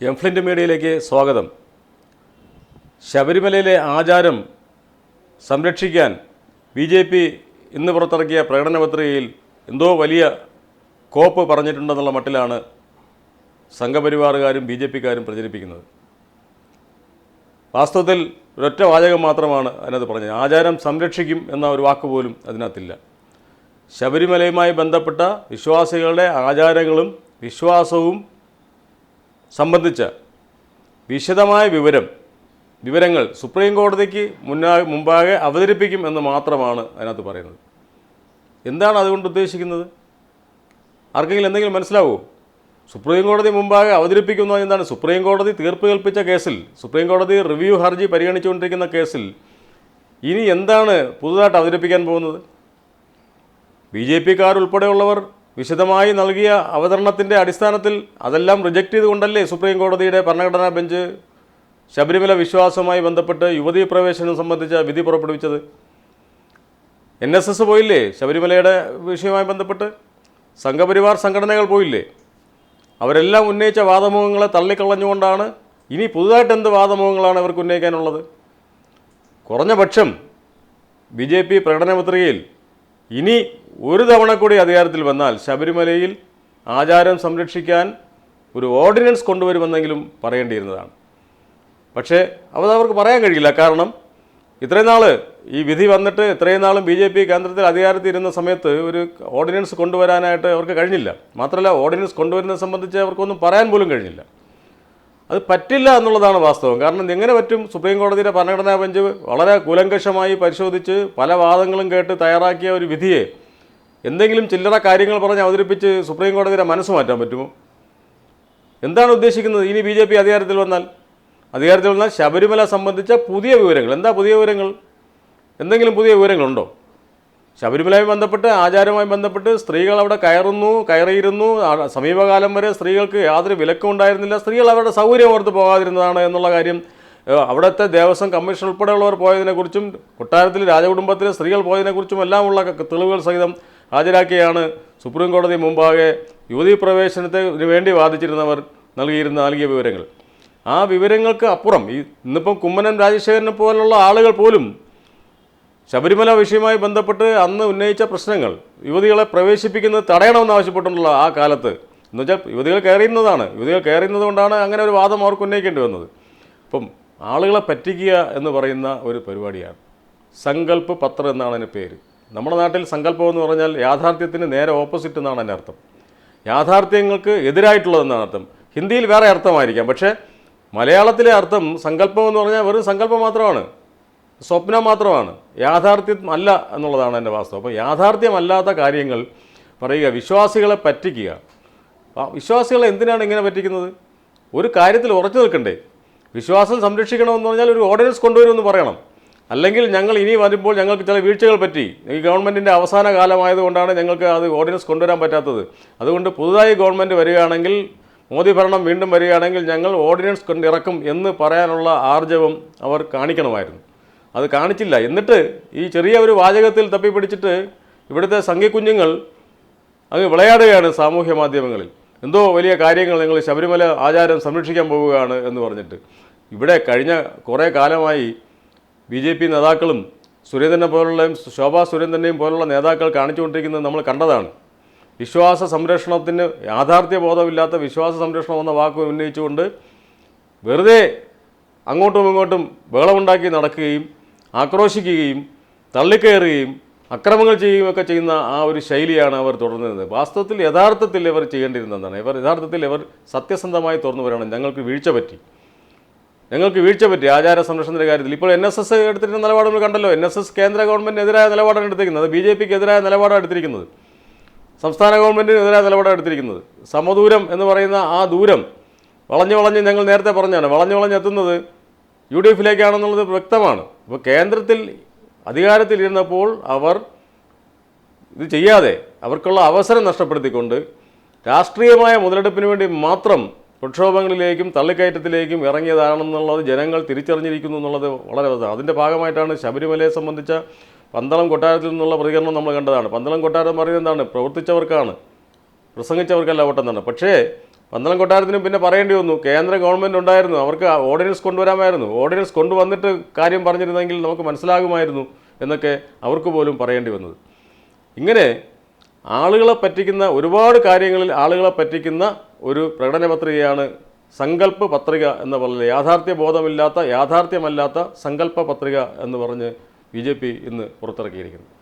എംഫ്ലിന്റ് മീഡിയയിലേക്ക് സ്വാഗതം. ശബരിമലയിലെ ആചാരം സംരക്ഷിക്കാൻ ബി ജെ പി ഇന്ന് പുറത്തിറക്കിയ പ്രകടന പത്രികയിൽ എന്തോ വലിയ കോപ്പ് പറഞ്ഞിട്ടുണ്ടെന്നുള്ള മട്ടിലാണ് സംഘപരിവാറുകാരും ബി ജെ പിക്കാരും പ്രചരിപ്പിക്കുന്നത്. വാസ്തവത്തിൽ ഒരൊറ്റ വാചകം മാത്രമാണ് അതിനകത്ത് പറഞ്ഞത്. ആചാരം സംരക്ഷിക്കും എന്ന ഒരു വാക്ക് പോലും അതിനകത്തില്ല. ശബരിമലയുമായി ബന്ധപ്പെട്ട വിശ്വാസികളുടെ ആചാരങ്ങളും വിശ്വാസവും സംബന്ധിച്ച വിശദമായ വിവരം വിവരങ്ങൾ സുപ്രീം കോടതിക്ക് മുന്നാ മുമ്പാകെ അവതരിപ്പിക്കും എന്ന് മാത്രമാണ് അതിനകത്ത് പറയുന്നത്. എന്താണ് അതുകൊണ്ട് ഉദ്ദേശിക്കുന്നത്? ആർക്കെങ്കിലും എന്തെങ്കിലും മനസ്സിലാവുമോ സുപ്രീം കോടതി മുമ്പാകെ അവതരിപ്പിക്കുന്ന എന്താണ്? സുപ്രീം കോടതി തീർപ്പ് കൽപ്പിച്ച കേസിൽ സുപ്രീം കോടതി റിവ്യൂ ഹർജി പരിഗണിച്ചുകൊണ്ടിരിക്കുന്ന കേസിൽ ഇനി എന്താണ് പുതുതായിട്ട് അവതരിപ്പിക്കാൻ പോകുന്നത്? ബി ജെ പിക്കാർ ഉൾപ്പെടെയുള്ളവർ വിശദമായി നൽകിയ അവതരണത്തിന്റെ അടിസ്ഥാനത്തിൽ അതെല്ലാം റിജക്റ്റ് ചെയ്തുകൊണ്ടല്ലേ സുപ്രീം കോടതിയുടെ ഭരണഘടനാ ബെഞ്ച് ശബരിമല വിശ്വാസവുമായി ബന്ധപ്പെട്ട് യുവതീ പ്രവേശനം സംബന്ധിച്ച വിധി പുറപ്പെടുവിച്ചത്? എൻ എസ് എസ് പോയില്ലേ ശബരിമലയുടെ വിഷയവുമായി ബന്ധപ്പെട്ട്? സംഘപരിവാർ സംഘടനകൾ പോയില്ലേ? അവരെല്ലാം ഉന്നയിച്ച വാദമുഖങ്ങളെ തള്ളിക്കളഞ്ഞുകൊണ്ടാണ് ഇനി പുതുതായിട്ട് എന്ത് വാദമുഖങ്ങളാണ് അവർക്ക് ഉന്നയിക്കാനുള്ളത്? കുറഞ്ഞ പക്ഷം ബി ജെ പി പ്രകടന പത്രികയിൽ ഇനി ഒരു തവണ കൂടി അധികാരത്തിൽ വന്നാൽ ശബരിമലയിൽ ആചാരം സംരക്ഷിക്കാൻ ഒരു ഓർഡിനൻസ് കൊണ്ടുവരുമെന്നെങ്കിലും പറയേണ്ടിയിരുന്നതാണ്. പക്ഷേ അത് അവർക്ക് പറയാൻ കഴിയില്ല. കാരണം ഇത്രയും നാൾ ഈ വിധി വന്നിട്ട് ഇത്രയും നാളും ബി ജെ പി കേന്ദ്രത്തിൽ അധികാരത്തിൽ ഇരുന്ന സമയത്ത് ഒരു ഓർഡിനൻസ് കൊണ്ടുവരാനായിട്ട് അവർക്ക് കഴിഞ്ഞില്ല. മാത്രമല്ല ഓർഡിനൻസ് കൊണ്ടുവരുന്നത് സംബന്ധിച്ച് അവർക്കൊന്നും പറയാൻ പോലും കഴിഞ്ഞില്ല. അത് പറ്റില്ല എന്നുള്ളതാണ് വാസ്തവം. കാരണം എങ്ങനെ പറ്റും? സുപ്രീം കോടതിയുടെ ഭരണഘടനാ ബെഞ്ച് വളരെ കൂലങ്കഷമായി പരിശോധിച്ച് പല വാദങ്ങളും കേട്ട് തയ്യാറാക്കിയ ഒരു വിധിയെ എന്തെങ്കിലും ചില്ലറ കാര്യങ്ങൾ പറഞ്ഞ് അവതരിപ്പിച്ച് സുപ്രീം കോടതിയുടെ മനസ്സ് മാറ്റാൻ പറ്റുമോ? എന്താണ് ഉദ്ദേശിക്കുന്നത്? ഇനി ബി ജെ പി അധികാരത്തിൽ വന്നാൽ? അധികാരത്തിൽ വന്നാൽ ശബരിമല സംബന്ധിച്ച പുതിയ വിവരങ്ങൾ. എന്താ പുതിയ വിവരങ്ങൾ? എന്തെങ്കിലും പുതിയ വിവരങ്ങളുണ്ടോ? ശബരിമലയുമായി ബന്ധപ്പെട്ട് ആചാരവുമായി ബന്ധപ്പെട്ട് സ്ത്രീകൾ അവിടെ കയറുന്നു കയറിയിരുന്നു. സമീപകാലം വരെ സ്ത്രീകൾക്ക് യാതൊരു വിലക്കും ഉണ്ടായിരുന്നില്ല. സ്ത്രീകൾ അവരുടെ സൗകര്യം ഓർത്ത് പോകാതിരുന്നതാണ് എന്നുള്ള കാര്യം അവിടുത്തെ ദേവസ്വം കമ്മീഷൻ ഉൾപ്പെടെയുള്ളവർ പോയതിനെക്കുറിച്ചും കൊട്ടാരത്തിൽ രാജകുടുംബത്തിലെ സ്ത്രീകൾ പോയതിനെക്കുറിച്ചും എല്ലാമുള്ള തെളിവുകൾ സഹിതം ഹാജരാക്കിയാണ് സുപ്രീം കോടതി മുമ്പാകെ യുവതി പ്രവേശനത്തിന് വേണ്ടി വാദിച്ചിരുന്നവർ നൽകിയിരുന്ന നൽകിയ വിവരങ്ങൾ. ആ വിവരങ്ങൾക്ക് അപ്പുറം ഈ ഇന്നിപ്പം കുമ്മനം രാജശേഖരനെ പോലുള്ള ആളുകൾ പോലും ശബരിമല വിഷയവുമായി ബന്ധപ്പെട്ട് അന്ന് ഉന്നയിച്ച പ്രശ്നങ്ങൾ യുവതികളെ പ്രവേശിപ്പിക്കുന്നത് തടയണമെന്ന് ആവശ്യപ്പെട്ടുള്ള ആ കാലത്ത് എന്ന് വെച്ചാൽ യുവതികൾ കയറിയുന്നതാണ് യുവതികൾ കയറിയുന്നത് കൊണ്ടാണ് അങ്ങനെ ഒരു വാദം അവർക്ക് ഉന്നയിക്കേണ്ടി വന്നത്. അപ്പം ആളുകളെ പറ്റിക്കുക എന്ന് പറയുന്ന ഒരു പരിപാടിയാണ്. സങ്കല്പ് പത്രം എന്നാണ് അതിന്റെ പേര്. നമ്മുടെ നാട്ടിൽ സങ്കല്പം എന്ന് പറഞ്ഞാൽ യാഥാർത്ഥ്യത്തിന് നേരെ ഓപ്പോസിറ്റ് എന്നാണ് എന്റെ അർത്ഥം. യാഥാർത്ഥ്യങ്ങൾക്ക് എതിരായിട്ടുള്ളതെന്നാണ് അർത്ഥം. ഹിന്ദിയിൽ വേറെ അർത്ഥമായിരിക്കാം. പക്ഷേ മലയാളത്തിലെ അർത്ഥം സങ്കല്പം എന്ന് പറഞ്ഞാൽ വെറും സങ്കല്പം മാത്രമാണ്. സ്വപ്നം മാത്രമാണ്. യാഥാർത്ഥ്യം അല്ല എന്നുള്ളതാണ് എന്റെ വാസ്തവം. അപ്പോൾ യാഥാർത്ഥ്യമല്ലാത്ത കാര്യങ്ങൾ പറയുക വിശ്വാസികളെ പറ്റിക്കുക. വിശ്വാസികളെ എന്തിനാണ് ഇങ്ങനെ പറ്റിക്കുന്നത്? ഒരു കാര്യത്തിൽ ഉറച്ചു നിൽക്കണ്ടേ. വിശ്വാസം സംരക്ഷിക്കണമെന്ന് പറഞ്ഞാൽ ഒരു ഓർഡിനൻസ് കൊണ്ടുവരുമെന്ന് പറയണം. അല്ലെങ്കിൽ ഞങ്ങൾ ഇനി വരുമ്പോൾ ഞങ്ങൾക്ക് ചില വീഴ്ചകൾ പറ്റി. ഈ ഗവൺമെന്റിന്റെ അവസാന കാലമായതുകൊണ്ടാണ് ഞങ്ങൾക്ക് അത് ഓർഡിനൻസ് കൊണ്ടുവരാൻ പറ്റാത്തത്. അതുകൊണ്ട് പുതുതായി ഗവൺമെന്റ് വരികയാണെങ്കിൽ മോദി ഭരണം വീണ്ടും വരികയാണെങ്കിൽ ഞങ്ങൾ ഓർഡിനൻസ് കൊണ്ടിറക്കും എന്ന് പറയാനുള്ള ആർജവം അവർ കാണിക്കണമായിരുന്നു. അത് കാണിച്ചില്ല. എന്നിട്ട് ഈ ചെറിയ ഒരു വാചകത്തിൽ തപ്പിപ്പിടിച്ചിട്ട് ഇവിടുത്തെ സംഘിക്കുഞ്ഞുങ്ങൾ അങ്ങ് വിളയാടുകയാണ് സാമൂഹ്യ മാധ്യമങ്ങളിൽ. എന്തോ വലിയ കാര്യങ്ങൾ നിങ്ങൾ ശബരിമല ആചാരം സംരക്ഷിക്കാൻ പോവുകയാണ് എന്ന് പറഞ്ഞിട്ട്. ഇവിടെ കഴിഞ്ഞ കുറേ കാലമായി ബി ജെ പി നേതാക്കളും സുരേന്ദ്രനെ പോലുള്ള ശോഭാ സുരേന്ദ്രനെയും പോലുള്ള നേതാക്കൾ കാണിച്ചുകൊണ്ടിരിക്കുന്നത് നമ്മൾ കണ്ടതാണ്. വിശ്വാസ സംരക്ഷണത്തിന് യാഥാർത്ഥ്യ ബോധമില്ലാത്ത വിശ്വാസ സംരക്ഷണം എന്ന വാക്ക് ഉന്നയിച്ചുകൊണ്ട് വെറുതെ അങ്ങോട്ടും ഇങ്ങോട്ടും ബഹളമുണ്ടാക്കി നടക്കുകയും ആക്രോശിക്കുകയും തള്ളിക്കയറുകയും അക്രമങ്ങൾ ചെയ്യുകയും ഒക്കെ ചെയ്യുന്ന ആ ഒരു ശൈലിയാണ് അവർ തുടർന്നിരുന്നത് വാസ്തവത്തിൽ യഥാർത്ഥത്തിൽ ഇവർ ചെയ്യേണ്ടിരുന്നതാണ് ഇവർ യഥാർത്ഥത്തിൽ ഇവർ സത്യസന്ധമായി തുറന്നു വരണം ഞങ്ങൾക്ക് വീഴ്ച പറ്റി. ഞങ്ങൾക്ക് വീഴ്ച പറ്റി ആചാര സംരക്ഷണത്തിന്റെ കാര്യത്തിൽ. ഇപ്പോൾ എൻ എസ് എസ് എടുത്തിരുന്ന നിലപാട് നമ്മൾ കണ്ടല്ലോ. എൻ എസ് എസ് കേന്ദ്ര ഗവൺമെന്റിനെതിരായ നിലപാടാണ് എടുത്തിരിക്കുന്നത്. ബി ജെ പിക്ക് എതിരായ നിലപാടാണ് എടുത്തിരിക്കുന്നത്. സംസ്ഥാന ഗവൺമെന്റിനെതിരായ നിലപാടാണ് എടുത്തിരിക്കുന്നത്. സമദൂരം എന്ന് പറയുന്ന ആ ദൂരം വളഞ്ഞു വളഞ്ഞ് ഞങ്ങൾ നേരത്തെ പറഞ്ഞാണ്. വളഞ്ഞു വളഞ്ഞ് എത്തുന്നത് യു ഡി എഫിലേക്കാണെന്നുള്ളത് വ്യക്തമാണ്. ഇപ്പോൾ കേന്ദ്രത്തിൽ അധികാരത്തിലിരുന്നപ്പോൾ അവർ ഇത് ചെയ്യാതെ അവർക്കുള്ള അവസരം നഷ്ടപ്പെടുത്തിക്കൊണ്ട് രാഷ്ട്രീയമായ മുതലെടുപ്പിന് വേണ്ടി മാത്രം പ്രക്ഷോഭങ്ങളിലേക്കും തള്ളിക്കയറ്റത്തിലേക്കും ഇറങ്ങിയതാണെന്നുള്ളത് ജനങ്ങൾ തിരിച്ചറിഞ്ഞിരിക്കുന്നു എന്നുള്ളത് വളരെ വലുതാണ് അതിന്റെ ഭാഗമായിട്ടാണ് ശബരിമലയെ സംബന്ധിച്ച പന്തളം കൊട്ടാരത്തിൽ നിന്നുള്ള പ്രതികരണം നമ്മൾ കണ്ടതാണ്. പന്തളം കൊട്ടാരം പറയുന്നത് എന്താണ്? പ്രവർത്തിച്ചവർക്കാണ്. പ്രസംഗിച്ചവർക്കല്ല ഓട്ടെന്നാണ് പക്ഷേ പന്തളം കൊട്ടാരത്തിനും പിന്നെ പറയേണ്ടി വന്നു. കേന്ദ്ര ഗവൺമെന്റ് ഉണ്ടായിരുന്നു. അവർക്ക് ഓർഡിനൻസ് കൊണ്ടുവരാമായിരുന്നു. ഓർഡിനൻസ് കൊണ്ടുവന്നിട്ട് കാര്യം പറഞ്ഞിരുന്നെങ്കിൽ നമുക്ക് മനസ്സിലാകുമായിരുന്നു എന്നൊക്കെ അവർക്ക് പോലും പറയേണ്ടി വന്നത്. ഇങ്ങനെ ആളുകളെ പറ്റിക്കുന്ന ഒരുപാട് കാര്യങ്ങളിൽ ആളുകളെ പറ്റിക്കുന്ന ഒരു പ്രകടന പത്രികയാണ് സങ്കല്പ പത്രിക എന്ന് പറഞ്ഞത്. യാഥാർത്ഥ്യ ബോധമില്ലാത്ത യാഥാർത്ഥ്യമല്ലാത്ത സങ്കല്പ പത്രിക എന്ന് പറഞ്ഞ് ബി ജെ പി ഇന്ന് പുറത്തിറക്കിയിരിക്കുന്നത്